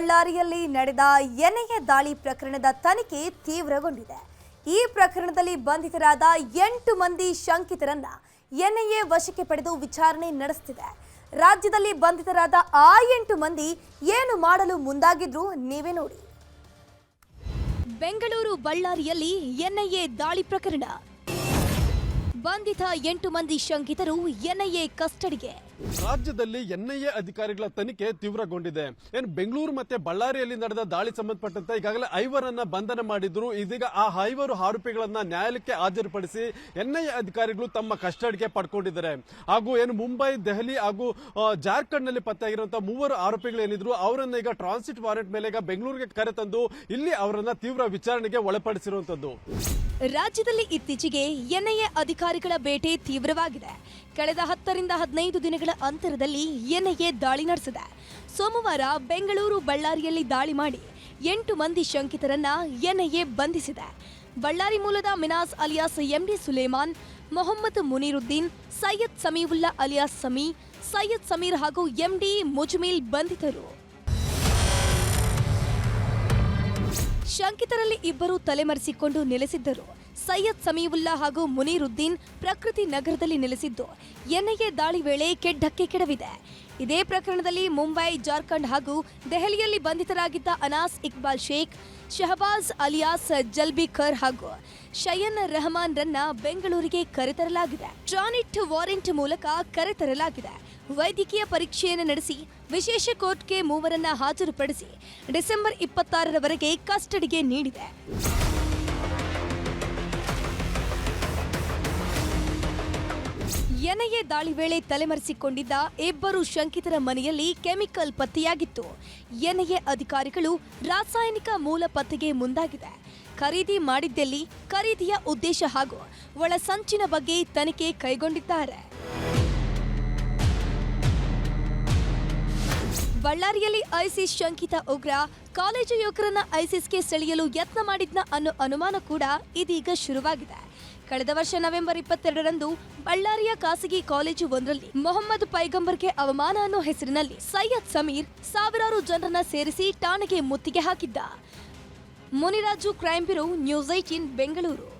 ಬಳ್ಳಾರಿಯಲ್ಲಿ ನಡೆದ ಎನ್ಐಎ ದಾಳಿ ಪ್ರಕರಣದ ತನಿಖೆ ತೀವ್ರಗೊಂಡಿದೆ. ಈ ಪ್ರಕರಣದಲ್ಲಿ ಬಂಧಿತರಾದ ಎಂಟು ಮಂದಿ ಶಂಕಿತರನ್ನ ಎನ್ಐಎ ವಶಕ್ಕೆ ಪಡೆದು ವಿಚಾರಣೆ ನಡೆಸುತ್ತಿದೆ ರಾಜ್ಯದಲ್ಲಿ ಬಂಧಿತರಾದ ಆ ಎಂಟು ಮಂದಿ ಏನು ಮಾಡಲು ಮುಂದಾಗಿದ್ರು ನೀವೇ ನೋಡಿ. ಬೆಂಗಳೂರು ಬಳ್ಳಾರಿಯಲ್ಲಿ ಎನ್ಐಎ ದಾಳಿ ಪ್ರಕರಣ. ಬಂಧಿತ ಎಂಟು ಮಂದಿ ಶಂಕಿತರು ಎನ್ಐಎ ಕಸ್ಟಡಿಗೆ. ರಾಜ್ಯದಲ್ಲಿ ಎನ್ಐಎ ಅಧಿಕಾರಿಗಳ ತನಿಖೆ ತೀವ್ರಗೊಂಡಿದೆ. ಏನು ಬೆಂಗಳೂರು ಮತ್ತೆ ಬಳ್ಳಾರಿಯಲ್ಲಿ ನಡೆದ ದಾಳಿ ಸಂಬಂಧಪಟ್ಟಂತೆ ಈಗಾಗಲೇ ಐವರನ್ನ ಬಂಧನ ಮಾಡಿದ್ರು. ಇದೀಗ ಆ ಐವರು ಆರೋಪಿಗಳನ್ನ ನ್ಯಾಯಾಲಯಕ್ಕೆ ಹಾಜರುಪಡಿಸಿ ಎನ್ಐಎ ಅಧಿಕಾರಿಗಳು ತಮ್ಮ ಕಸ್ಟಡಿಗೆ ಪಡ್ಕೊಂಡಿದ್ದಾರೆ. ಹಾಗೂ ಏನು ಮುಂಬೈ, ದೆಹಲಿ ಹಾಗೂ ಜಾರ್ಖಂಡ್ನಲ್ಲಿ ಪತ್ತೆಯಾಗಿರುವಂತಹ ಮೂವರು ಆರೋಪಿಗಳು ಏನಿದ್ರು ಅವರನ್ನ ಈಗ ಟ್ರಾನ್ಸಿಟ್ ವಾರೆಂಟ್ ಮೇಲೆ ಈಗ ಬೆಂಗಳೂರಿಗೆ ಕರೆತಂದು ಇಲ್ಲಿ ಅವರನ್ನ ತೀವ್ರ ವಿಚಾರಣೆಗೆ ಒಳಪಡಿಸಿರುವಂತದ್ದು. ರಾಜ್ಯದಲ್ಲಿ ಇತ್ತೀಚೆಗೆ ಎನ್ಐಎ ಅಧಿಕಾರಿಗಳ ಬೇಟೆ ತೀವ್ರವಾಗಿದೆ. ಕಳೆದ ಹತ್ತರಿಂದ ಹದಿನೈದು ದಿನಗಳ ಅಂತರದಲ್ಲಿ ಎನ್ಐಎ ದಾಳಿ ನಡೆಸಿದೆ. ಸೋಮವಾರ ಬೆಂಗಳೂರು ಬಳ್ಳಾರಿಯಲ್ಲಿ ದಾಳಿ ಮಾಡಿ ಎಂಟು ಮಂದಿ ಶಂಕಿತರನ್ನ ಎನ್ಐಎ ಬಂಧಿಸಿದೆ. ಬಳ್ಳಾರಿ ಮೂಲದ Minas alias MD Suleman, Mohammed Muneeruddin, Syed Sameevulla alias Sami, Syed Sameer ಹಾಗೂ ಎಂಡಿ ಮುಜ್ಮಿಲ್ ಬಂಧಿತರು. ಶಂಕಿತರಲ್ಲಿ ಇಬ್ಬರು ತಲೆಮರೆಸಿಕೊಂಡು ನೆಲೆಸಿದ್ದರು. ಸೈಯದ್ ಸಮೀವುಲ್ಲಾ ಹಾಗೂ ಮುನೀರುದ್ದೀನ್ ಪ್ರಕೃತಿ ನಗರದಲ್ಲಿ ನೆಲೆಸಿದ್ದು. ಎನ್ಐಎ ದಾಳಿ ವೇಳೆ ಕೆಡ್ಡಕ್ಕೆ ಕೆಡವಿದೆ. ಇದೇ ಪ್ರಕರಣದಲ್ಲಿ ಮುಂಬೈ, ಜಾರ್ಖಂಡ್ ಹಾಗೂ ದೆಹಲಿಯಲ್ಲಿ ಬಂಧಿತರಾಗಿದ್ದ ಅನಾಸ್ ಇಕ್ಬಾಲ್ ಶೇಖ್, ಶಹಬಾಜ್ ಅಲಿಯಾಸ್ ಜಲ್ಬಿಖರ್ ಹಾಗೂ ಶಯನ್ ರೆಹಮಾನ್ ರನ್ನ ಬೆಂಗಳೂರಿಗೆ ಕರೆತರಲಾಗಿದೆ. ಟ್ರಾನಿಟ್ ವಾರೆಂಟ್ ಮೂಲಕ ಕರೆತರಲಾಗಿದೆ. ವೈದ್ಯಕೀಯ ಪರೀಕ್ಷೆಯನ್ನು ನಡೆಸಿ ವಿಶೇಷ ಕೋರ್ಟ್ಗೆ ಮೂವರನ್ನ ಹಾಜರುಪಡಿಸಿ ಡಿಸೆಂಬರ್ ಇಪ್ಪತ್ತಾರರವರೆಗೆ ಕಸ್ಟಡಿಗೆ ನೀಡಿದೆ. ಎನ್ಐಎ ದಾಳಿ ವೇಳೆ ತಲೆಮರೆಸಿಕೊಂಡಿದ್ದ ಇಬ್ಬರು ಶಂಕಿತರ ಮನೆಯಲ್ಲಿ ಕೆಮಿಕಲ್ ಪತ್ತೆಯಾಗಿತ್ತು. ಎನ್ಐಎ ಅಧಿಕಾರಿಗಳು ರಾಸಾಯನಿಕ ಮೂಲ ಪತ್ತೆಗೆ ಮುಂದಾಗಿದೆ. ಖರೀದಿ ಮಾಡಿದ್ದಲ್ಲಿ ಖರೀದಿಯ ಉದ್ದೇಶ ಹಾಗೂ ಒಳ ಸಂಚಿನ ಬಗ್ಗೆ ತನಿಖೆ ಕೈಗೊಂಡಿದ್ದಾರೆ. ಬಳ್ಳಾರಿಯಲ್ಲಿ ಐಸಿಸ್ ಶಂಕಿತ ಉಗ್ರ, ಕಾಲೇಜು ಯುವಕರನ್ನ ಐಸಿಸ್ಗೆ ಸೆಳೆಯಲು ಯತ್ನ ಮಾಡಿದ್ನ ಅನ್ನೋ ಅನುಮಾನ ಕೂಡ ಇದೀಗ ಶುರುವಾಗಿದೆ. ಕಳೆದ ವರ್ಷ ನವೆಂಬರ್ ಇಪ್ಪತ್ತೆರಡರಂದು ಬಳ್ಳಾರಿಯ ಖಾಸಗಿ ಕಾಲೇಜು ಒಂದರಲ್ಲಿ ಮೊಹಮ್ಮದ್ ಪೈಗಂಬರ್ಗೆ ಅವಮಾನ ಅನ್ನೋ ಹೆಸರಿನಲ್ಲಿ ಸೈಯದ್ ಸಮೀರ್ ಸಾವಿರಾರು ಜನರನ್ನ ಸೇರಿಸಿ ಠಾಣೆಗೆ ಮುತ್ತಿಗೆ ಹಾಕಿದ್ದ. Muniraju crime bureau news eighteen Bengaluru.